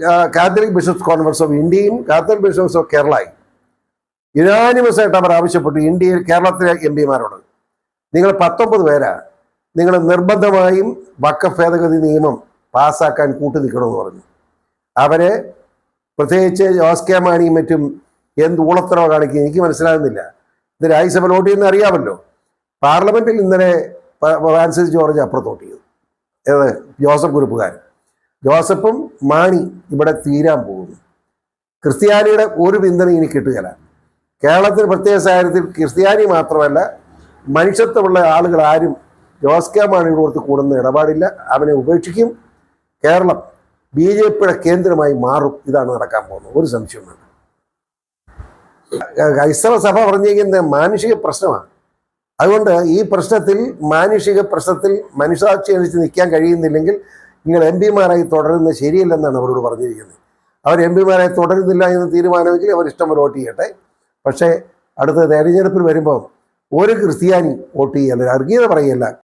Catholic bishops conference of ഇന്ത്യയും Catholic bishops of കേരളയും unanimous ആയിട്ട് അവർ ആവശ്യപ്പെട്ടു ഇന്ത്യയിൽ കേരളത്തിലെ എം പിമാരോട് നിങ്ങൾ പത്തൊമ്പത് പേരാ. നിങ്ങൾ നിർബന്ധമായും വക്കഫ് ഭേദഗതി നിയമം പാസ്സാക്കാൻ കൂട്ടു നിൽക്കണമെന്ന് പറഞ്ഞു. അവരെ പ്രത്യേകിച്ച് ജോസ് കെ മാണിയും മറ്റും എന്ത് ഊളത്തരവ് കാണിക്കുക എനിക്ക് മനസ്സിലാകുന്നില്ല. ഇത് രാജ്യസഭ വോട്ട് ചെയ്യുന്ന അറിയാമല്ലോ. പാർലമെന്റിൽ ഇന്നലെ ഫ്രാൻസിസ് ജോർജ് അപ്പുറത്ത് വോട്ട് ചെയ്തു. ഏത്? ജോസഫ് ഗ്രൂപ്പുകാരൻ. ജോസഫും മാണി ഇവിടെ തീരാൻ പോകുന്നു. ക്രിസ്ത്യാനിയുടെ ഒരു പിന്തുണ ഇനി കിട്ടുകയില്ല. കേരളത്തിൽ പ്രത്യേക സാഹചര്യത്തിൽ ക്രിസ്ത്യാനി മാത്രമല്ല മനുഷ്യത്വമുള്ള ആളുകൾ ആരും ജോസ് കെ മാണിയുടെ ഓർത്ത് കൂടുന്ന ഇടപാടില്ല. അവനെ ഉപേക്ഷിക്കും. കേരളം ബി ജെ പിയുടെ കേന്ദ്രമായി മാറും. ഇതാണ് നടക്കാൻ പോകുന്നത്. ഒരു സംശയമാണ് വേണ്ട. ക്രൈസ്തവ സഭ പറഞ്ഞിരിക്കുന്ന മാനുഷിക പ്രശ്നമാണ്. അതുകൊണ്ട് ഈ പ്രശ്നത്തിൽ മാനുഷിക പ്രശ്നത്തിൽ മനുഷ്യാക്ഷി അനുസരിച്ച് നിൽക്കാൻ കഴിയുന്നില്ലെങ്കിൽ നിങ്ങൾ എം പിമാരായി തുടരുന്നത് ശരിയല്ലെന്നാണ് അവരോട് പറഞ്ഞിരിക്കുന്നത്. അവർ എം പിമാരായി തുടരുന്നില്ല എന്ന് തീരുമാനമെങ്കിൽ അവർ ഇഷ്ടം പോലെ വോട്ട് ചെയ്യട്ടെ. പക്ഷേ അടുത്ത തെരഞ്ഞെടുപ്പിൽ വരുമ്പോൾ ഒരു ക്രിസ്ത്യാനി വോട്ട് ചെയ്യല്ല വർഗീയത പറയല്ല